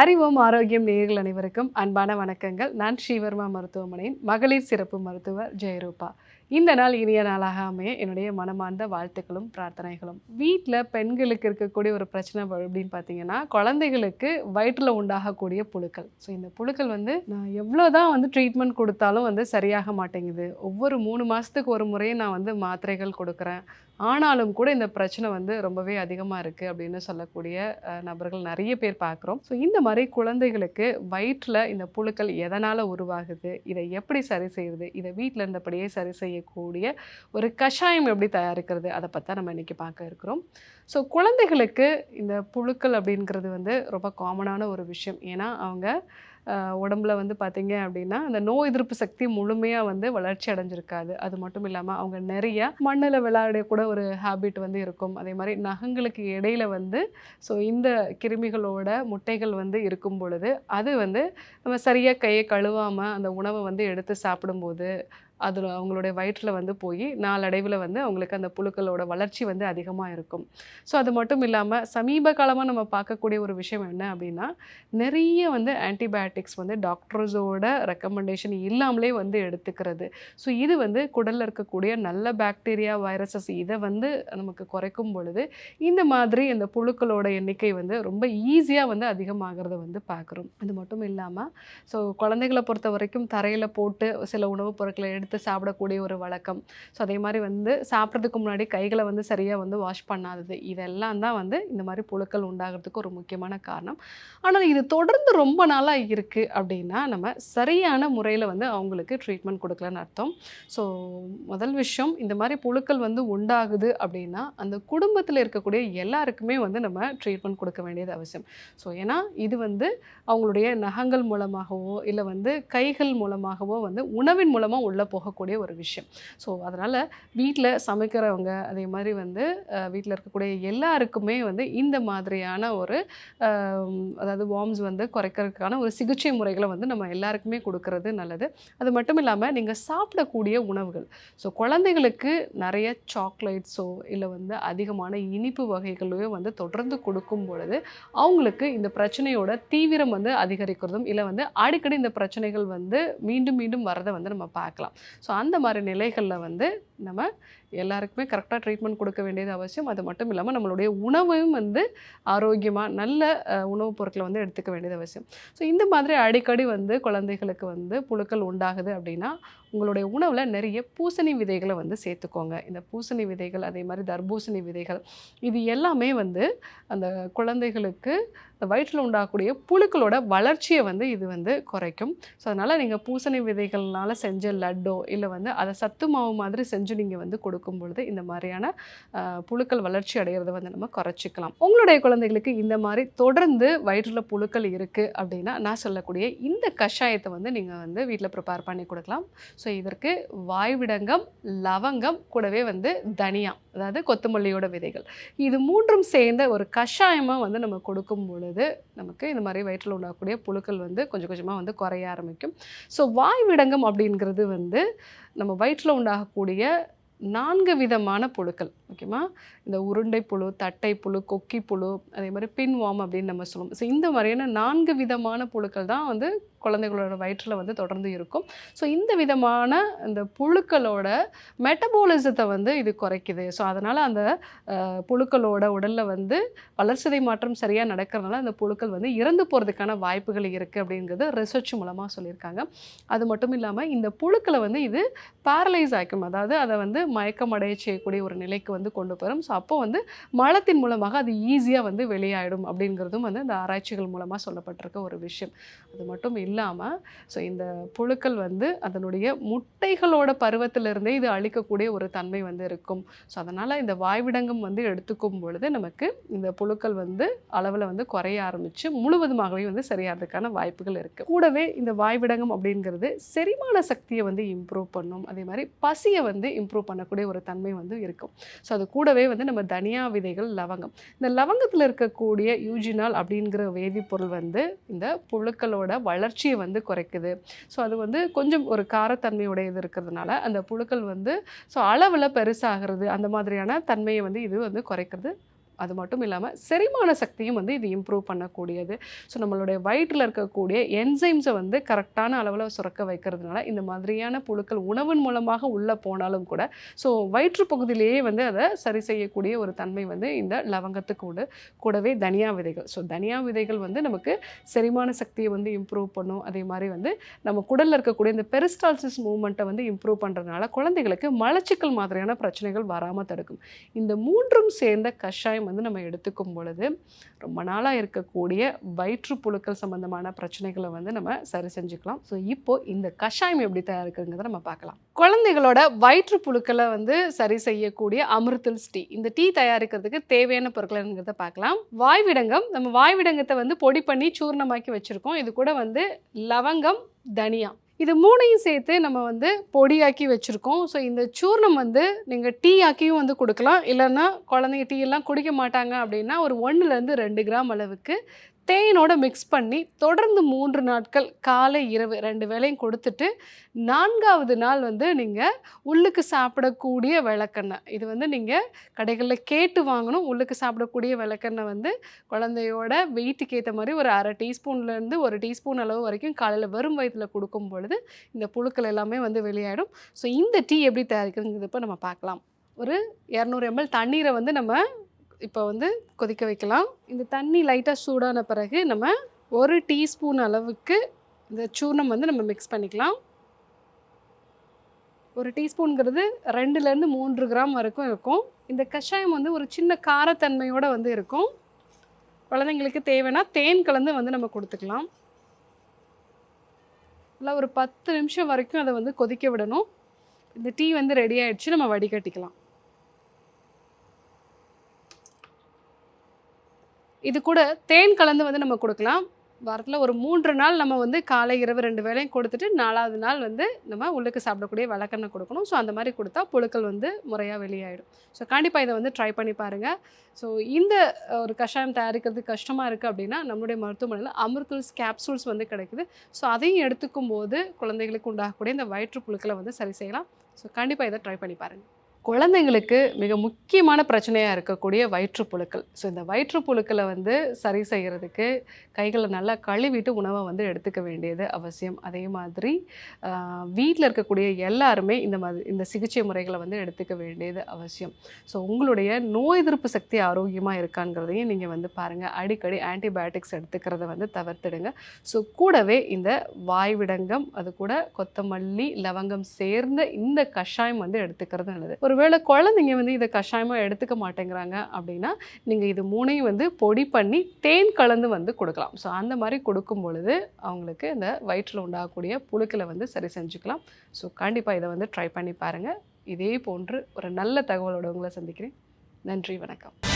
அறிவோம் ஆரோக்கியம் நேர்கள் அனைவருக்கும் அன்பான வணக்கங்கள். நான் ஸ்ரீவர்மா மருத்துவமனையின் மகளிர் சிறப்பு மருத்துவர் ஜெயரூபா. இந்த நாள் இனிய நாளாக அமைய என்னுடைய மனமார்ந்த வாழ்த்துக்களும் பிரார்த்தனைகளும். வீட்டில் பெண்களுக்கு இருக்கக்கூடிய ஒரு பிரச்சனை அப்படின்னு பார்த்தீங்கன்னா குழந்தைகளுக்கு வயிற்றில் உண்டாகக்கூடிய புழுக்கள். ஸோ இந்த புழுக்கள் வந்து நான் எவ்வளோ தான் வந்து ட்ரீட்மெண்ட் கொடுத்தாலும் வந்து சரியாக மாட்டேங்குது. ஒவ்வொரு மூணு மாதத்துக்கு ஒரு முறையும் நான் வந்து மாத்திரைகள் கொடுக்குறேன். ஆனாலும் கூட இந்த பிரச்சனை வந்து ரொம்பவே அதிகமாக இருக்குது அப்படின்னு சொல்லக்கூடிய நபர்கள் நிறைய பேர் பார்க்குறோம் ஸோ இந்த மாதிரி குழந்தைகளுக்கு வயிற்றில் இந்த புழுக்கள் எதனால் உருவாகுது இதை எப்படி சரி செய்யுது இதை வீட்டில் இருந்தபடியே சரி செய்யக்கூடிய ஒரு கஷாயம் எப்படி தயாரிக்கிறது அதை பற்றி நம்ம இன்றைக்கி பார்க்க இருக்கிறோம். ஸோ குழந்தைகளுக்கு இந்த புழுக்கள் அப்படிங்கிறது வந்து ரொம்ப காமனான ஒரு விஷயம். ஏன்னா அவங்க உடம்புல வந்து பார்த்தீங்க அப்படின்னா அந்த நோய் எதிர்ப்பு சக்தி முழுமையாக வந்து வளர்ச்சி அடைஞ்சிருக்காது. அது மட்டும் இல்லாமல் அவங்க நிறைய மண்ணில் விளையாடக்கூட ஒரு ஹாபிட் வந்து இருக்கும். அதே மாதிரி நகங்களுக்கு இடையில வந்து ஸோ இந்த கிருமிகளோட முட்டைகள் வந்து இருக்கும் பொழுது அது வந்து நம்ம சரியாக கையை கழுவாமல் அந்த உணவை வந்து எடுத்து சாப்பிடும்போது அதில் அவங்களுடைய வயிற்றில் வந்து போய் நாளடைவில் வந்து அவங்களுக்கு அந்த புழுக்களோட வளர்ச்சி வந்து அதிகமாக இருக்கும். ஸோ அது மட்டும் இல்லாமல் சமீப காலமாக நம்ம பார்க்கக்கூடிய ஒரு விஷயம் என்ன அப்படின்னா நிறைய வந்து ஆன்டிபயோட்டிக்ஸ் வந்து டாக்டர்ஸோட ரெக்கமெண்டேஷன் இல்லாமலே வந்து எடுத்துக்கிறது. ஸோ இது வந்து குடலில் இருக்கக்கூடிய நல்ல பாக்டீரியா வைரஸஸ் இதை வந்து நமக்கு குறைக்கும் பொழுது இந்த மாதிரி இந்த புழுக்களோட எண்ணிக்கை வந்து ரொம்ப ஈஸியாக வந்து அதிகமாகிறத வந்து பார்க்குறோம். இது மட்டும் இல்லாமல் ஸோ குழந்தைகளை பொறுத்த வரைக்கும் தரையில் போட்டு சில உணவுப் பொருட்களை எடுத்து எடுத்து சாப்பிடக்கூடிய ஒரு வழக்கம். ஸோ அதே மாதிரி வந்து சாப்பிட்றதுக்கு முன்னாடி கைகளை வந்து சரியாக வந்து வாஷ் பண்ணாதது. இதெல்லாம் தான் வந்து இந்த மாதிரி புழுக்கள் உண்டாகிறதுக்கு ஒரு முக்கியமான காரணம். ஆனால் இது தொடர்ந்து ரொம்ப நாளாக இருக்குது அப்படின்னா நம்ம சரியான முறையில் வந்து அவங்களுக்கு ட்ரீட்மெண்ட் கொடுக்கலன்னு அர்த்தம். ஸோ முதல் விஷயம் இந்த மாதிரி புழுக்கள் வந்து உண்டாகுது அப்படின்னா அந்த குடும்பத்தில் இருக்கக்கூடிய எல்லாருக்குமே வந்து நம்ம ட்ரீட்மெண்ட் கொடுக்க வேண்டியது அவசியம். ஸோ ஏன்னா இது வந்து அவங்களுடைய நகங்கள் மூலமாகவோ இல்லை வந்து கைகள் மூலமாகவோ வந்து உணவின் மூலமாக உள்ளே போகக்கூடிய ஒரு விஷயம். ஸோ அதனால் வீட்டில் சமைக்கிறவங்க அதே மாதிரி வந்து வீட்டில் இருக்கக்கூடிய எல்லாருக்குமே வந்து இந்த மாதிரியான ஒரு அதாவது வார்ம்ஸ் வந்து குறைக்கிறதுக்கான ஒரு சிகிச்சை முறைகளை வந்து நம்ம எல்லாருக்குமே கொடுக்கறது நல்லது. அது மட்டும் இல்லாமல் நீங்கள் சாப்பிடக்கூடிய உணவுகள். ஸோ குழந்தைகளுக்கு நிறைய சாக்லேட்ஸோ இல்லை வந்து அதிகமான இனிப்பு வகைகளையோ வந்து தொடர்ந்து கொடுக்கும் பொழுது அவங்களுக்கு இந்த பிரச்சனையோட தீவிரம் வந்து அதிகரிக்கிறதும் இல்லை வந்து அடிக்கடி இந்த பிரச்சனைகள் வந்து மீண்டும் மீண்டும் வரதை வந்து நம்ம பார்க்கலாம். ஸோ அந்த மாதிரி நிலைகளில் வந்து நம்ம எல்லாருக்குமே கரெக்டாக ட்ரீட்மெண்ட் கொடுக்க வேண்டியது அவசியம். அது மட்டும் இல்லாமல் நம்மளுடைய உணவையும் வந்து ஆரோக்கியமாக நல்ல உணவுப் பொருட்களை வந்து எடுத்துக்க வேண்டியது அவசியம். ஸோ இந்த மாதிரி அடிக்கடி வந்து குழந்தைகளுக்கு வந்து புழுக்கள் உண்டாகுது அப்படின்னா உங்களுடைய உணவில் நிறைய பூசணி விதைகளை வந்து சேர்த்துக்கோங்க. இந்த பூசணி விதைகள் அதே மாதிரி தர்பூசணி விதைகள் இது எல்லாமே வந்து அந்த குழந்தைகளுக்கு வயிற்றில் உண்டாகக்கூடிய புழுக்களோட வளர்ச்சியை வந்து இது வந்து குறைக்கும். ஸோ அதனால் நீங்கள் பூசணி விதைகள்னால செஞ்ச லட்டோ இல்லை வந்து அதை சத்து மாவு மாதிரி செஞ்சு நீங்கள் வந்து கொடுக்கும் பொழுது இந்த மாதிரியான புழுக்கள் வளர்ச்சி அடைகிறத வந்து நம்ம குறைச்சிக்கலாம். உங்களுடைய குழந்தைகளுக்கு இந்த மாதிரி தொடர்ந்து வயிற்றில் புழுக்கள் இருக்குது அப்படின்னா நான் சொல்லக்கூடிய இந்த கஷாயத்தை வந்து நீங்கள் வந்து வீட்டில் ப்ரிப்பேர் பண்ணி கொடுக்கலாம். ஸோ இதற்கு வாய்விடங்கம் லவங்கம் கூடவே வந்து தனியா அதாவது கொத்தமல்லியோட விதைகள். இது மூன்றும் சேர்ந்த ஒரு கஷாயமாக வந்து நம்ம கொடுக்கும் பொழுது நமக்கு இந்த மாதிரி வயிற்றில் உண்டாகக்கூடிய புழுக்கள் வந்து கொஞ்சம் கொஞ்சமாக வந்து குறைய ஆரம்பிக்கும். ஸோ வாய்விடங்கம் அப்படிங்கிறது வந்து நம்ம வயிற்றில் உண்டாகக்கூடிய நான்கு விதமான புழுக்கள் ஓகேமா இந்த உருண்டை புழு தட்டை புழு கொக்கி புழு அதே மாதிரி பின்வாம் அப்படின்னு நம்ம சொல்லுவோம். ஸோ இந்த மாதிரியான நான்கு விதமான புழுக்கள் தான் வந்து குழந்தைகளோட வயிற்றில் வந்து தொடர்ந்து இருக்கும். ஸோ இந்த விதமான இந்த புழுக்களோட மெட்டபாலிசத்தை வந்து இது குறைக்குது. ஸோ அதனால் அந்த புழுக்களோட உடலில் வந்து வளர்ச்சிதை மாற்றம் சரியாக நடக்கிறதுனால அந்த புழுக்கள் வந்து இறந்து போகிறதுக்கான வாய்ப்புகள் இருக்குது அப்படிங்கிறது ரிசர்ச் மூலமாக சொல்லியிருக்காங்க. அது மட்டும் இல்லாமல் இந்த புழுக்களை வந்து இது பேரலைஸ் ஆக்கும். அதாவது அதை வந்து மயக்கமடைய செய்யக்கூடிய ஒரு நிலைக்கு வந்து கொண்டு போகிறோம் ஸோ அப்போ வந்து மலத்தின் மூலமாக அது ஈஸியாக வந்து வெளியாயிடும் அப்படிங்கிறதும் வந்து இந்த ஆராய்ச்சிகள் மூலமாக சொல்லப்பட்டிருக்க ஒரு விஷயம். அது மட்டும் இல்லாமல் ஸோ இந்த புழுக்கள் வந்து அதனுடைய முட்டைகளோட பருவத்திலிருந்தே இது அழிக்கக்கூடிய ஒரு தன்மை வந்து இருக்கும். ஸோ அதனால் இந்த வாய்விடங்கம் வந்து எடுத்துக்கும் பொழுது நமக்கு இந்த புழுக்கள் வந்து அளவில் வந்து குறைய ஆரம்பித்து முழுவதுமாகவே வந்து சரியாகிறதுக்கான வாய்ப்புகள் இருக்குது கூடவே இந்த வாய்விடங்கம் அப்படிங்கிறது செரிமான சக்தியை வந்து இம்ப்ரூவ் பண்ணும். அதே மாதிரி பசியை வந்து இம்ப்ரூவ் பண்ணக்கூடிய ஒரு தன்மை வந்து இருக்கும். ஸோ அது கூடவே வந்து நம்ம தனியா விதைகள் லவங்கம். இந்த லவங்கத்தில் இருக்கக்கூடிய யூஜினால் அப்படிங்கிற வேதிப்பொருள் வந்து இந்த புழுக்களோட வளர்ச்சி வளர்ச்சியை வந்து குறைக்குது. ஸோ அது வந்து கொஞ்சம் ஒரு காரத்தன்மையுடையது இருக்கிறதுனால அந்த புழுக்கள் வந்து ஸோ அளவில் பெருசாகிறது அந்த மாதிரியான தன்மையை வந்து இது வந்து குறைக்கிறது அது மட்டும் இல்லாமல் செரிமான சக்தியும் வந்து இது இம்ப்ரூவ் பண்ணக்கூடியது. ஸோ நம்மளுடைய வயிற்றில் இருக்கக்கூடிய என்சைம்ஸை வந்து கரெக்டான அளவில் சுரக்க வைக்கிறதுனால இந்த மாதிரியான புழுக்கள் உணவின் மூலமாக உள்ளே போனாலும் கூட ஸோ வயிற்று பகுதியிலேயே வந்து அதை சரி செய்யக்கூடிய ஒரு தன்மை வந்து இந்த லவங்கத்துக்கு உண்டு. கூடவே தனியா விதைகள். ஸோ தனியா விதைகள் வந்து நமக்கு செரிமான சக்தியை வந்து இம்ப்ரூவ் பண்ணும். அதே மாதிரி வந்து நம்ம குடலில் இருக்கக்கூடிய இந்த பெரிஸ்டால்சிஸ் மூவ்மெண்ட்டை வந்து இம்ப்ரூவ் பண்ணுறதுனால குழந்தைகளுக்கு மலச்சிக்கல் மாதிரியான பிரச்சனைகள் வராமல் தடுக்கும். இந்த மூன்றும் சேர்ந்த கஷாயம் வந்து நம்ம எடுத்துக்கும் பொழுது ரொம்ப நாளாக இருக்கக்கூடிய வயிற்று புழுக்கள் சம்பந்தமான பிரச்சனைகளை வந்து நம்ம சரி செஞ்சுக்கலாம். ஸோ இப்போ இந்த கஷாயம் எப்படி தயாரிக்கிறதுங்கிறத நம்ம பார்க்கலாம். குழந்தைகளோட வயிற்று புழுக்களை வந்து சரி செய்யக்கூடிய அமிர்தல் டீ இந்த டீ தயாரிக்கிறதுக்கு தேவையான பொருட்கள்ங்கிறத பார்க்கலாம். வாய்விடங்கம் நம்ம வாய்விடங்கத்தை வந்து பொடி பண்ணி சூர்ணமாக்கி வச்சுருக்கோம். இது கூட வந்து லவங்கம் தனியா. இது மூணையும் சேர்த்து நம்ம வந்து பொடியாக்கி வச்சுருக்கோம். ஸோ இந்த சூர்ணம் வந்து நீங்கள் டீ ஆக்கியும் வந்து கொடுக்கலாம். இல்லைன்னா குழந்தைங்க டீ எல்லாம் குடிக்க மாட்டாங்க அப்படின்னா ஒரு ஒன்றுலேருந்து ரெண்டு கிராம் அளவுக்கு தேனோட மிக்ஸ் பண்ணி தொடர்ந்து மூன்று நாட்கள் காலை இரவு ரெண்டு வேளையும் கொடுத்துட்டு நான்காவது நாள் வந்து நீங்கள் உள்ளுக்கு சாப்பிடக்கூடிய விளக்கெண்ணெய். இது வந்து நீங்கள் கடைகளில் கேட்டு வாங்கணும். உள்ளுக்கு சாப்பிடக்கூடிய விளக்கெண்ணெய் வந்து குழந்தையோட வெயிட்டுக்கு ஏற்ற மாதிரி ஒரு அரை டீஸ்பூன்லேருந்து ஒரு டீஸ்பூன் அளவு வரைக்கும் காலையில் வெறும் வயிற்றில் கொடுக்கும் பொழுது இந்த புழுக்கள் எல்லாமே வந்து வெளியாயிடும். ஸோ இந்த டீ எப்படி தயாரிக்கிறதுங்கிறது இப்போ நம்ம பார்க்கலாம். ஒரு இரநூறு எம்எல் தண்ணீரை வந்து நம்ம இப்போ வந்து கொதிக்க வைக்கலாம். இந்த தண்ணி லைட்டாக சூடான பிறகு நம்ம ஒரு டீஸ்பூன் அளவுக்கு இந்த சூர்ணம் வந்து நம்ம மிக்ஸ் பண்ணிக்கலாம். ஒரு டீஸ்பூனுங்கிறது ரெண்டுலேருந்து மூன்று கிராம் வரைக்கும் இருக்கும். இந்த கஷாயம் வந்து ஒரு சின்ன காரத்தன்மையோடு வந்து இருக்கும். குழந்தைங்களுக்கு தேவைன்னா தேன் கலந்து வந்து நம்ம கொடுத்துக்கலாம். இல்லை ஒரு பத்து நிமிஷம் வரைக்கும் அதை வந்து கொதிக்க விடணும். இந்த டீ வந்து ரெடி ஆகிடுச்சு நம்ம வடிகட்டிக்கலாம். இது கூட தேன் கலந்து வந்து நம்ம கொடுக்கலாம். வாரத்தில் ஒரு மூன்று நாள் நம்ம வந்து காலை இரவு ரெண்டு வேளையும் கொடுத்துட்டு நாலாவது நாள் வந்து நம்ம உள்ளுக்கு சாப்பிடக்கூடிய விளக்கெண்ணெய் கொடுக்கணும். ஸோ அந்த மாதிரி கொடுத்தா புழுக்கள் வந்து முறையாக வெளியாயிடும். ஸோ கண்டிப்பாக இதை வந்து ட்ரை பண்ணி பாருங்கள் ஸோ இந்த ஒரு கஷாயம் தயாரிக்கிறது கஷ்டமாக இருக்குது அப்படின்னா நம்மளுடைய மருத்துவமனையில் அமிர்தூல்ஸ் கேப்சூல்ஸ் வந்து கிடைக்குது. ஸோ அதையும் எடுத்துக்கும் போது குழந்தைகளுக்கு உண்டாகக்கூடிய இந்த வயிற்று புழுக்களை வந்து சரி செய்யலாம். ஸோ கண்டிப்பாக இதை ட்ரை பண்ணி பாருங்கள் குழந்தைங்களுக்கு மிக முக்கியமான பிரச்சனையாக இருக்கக்கூடிய வயிற்றுப்புழுக்கள். ஸோ இந்த வயிற்றுப்புழுக்களை வந்து சரி செய்கிறதுக்கு கைகளை நல்லா கழுவிட்டு உணவை வந்து எடுத்துக்க வேண்டியது அவசியம். அதே மாதிரி வீட்டில் இருக்கக்கூடிய எல்லாருமே இந்த மாதிரி இந்த சிகிச்சை முறைகளை வந்து எடுத்துக்க வேண்டியது அவசியம். ஸோ உங்களுடைய நோய் எதிர்ப்பு சக்தி ஆரோக்கியமாக இருக்காங்கிறதையும் நீங்கள் வந்து பாருங்கள் அடிக்கடி ஆன்டிபயோட்டிக்ஸ் எடுத்துக்கிறத வந்து தவிர்த்துடுங்க. ஸோ கூடவே இந்த வாய்விடங்கம் அது கூட கொத்தமல்லி லவங்கம் சேர்ந்த இந்த கஷாயம் வந்து எடுத்துக்கிறது நல்லது. ஒருவேளை குழந்தைங்க வந்து இதை கஷாயமாக எடுத்துக்க மாட்டேங்கிறாங்க அப்படின்னா நீங்கள் இது மூணையும் வந்து பொடி பண்ணி தேன் கலந்து வந்து கொடுக்கலாம். ஸோ அந்த மாதிரி கொடுக்கும் பொழுது அவங்களுக்கு இந்த வயிற்றில் உண்டாகக்கூடிய புழுக்களை வந்து சரி செஞ்சுக்கலாம். ஸோ கண்டிப்பாக இதை வந்து ட்ரை பண்ணி பாருங்கள் இதே போன்று ஒரு நல்ல தகவலோட உங்களை சந்திக்கிறேன். நன்றி வணக்கம்.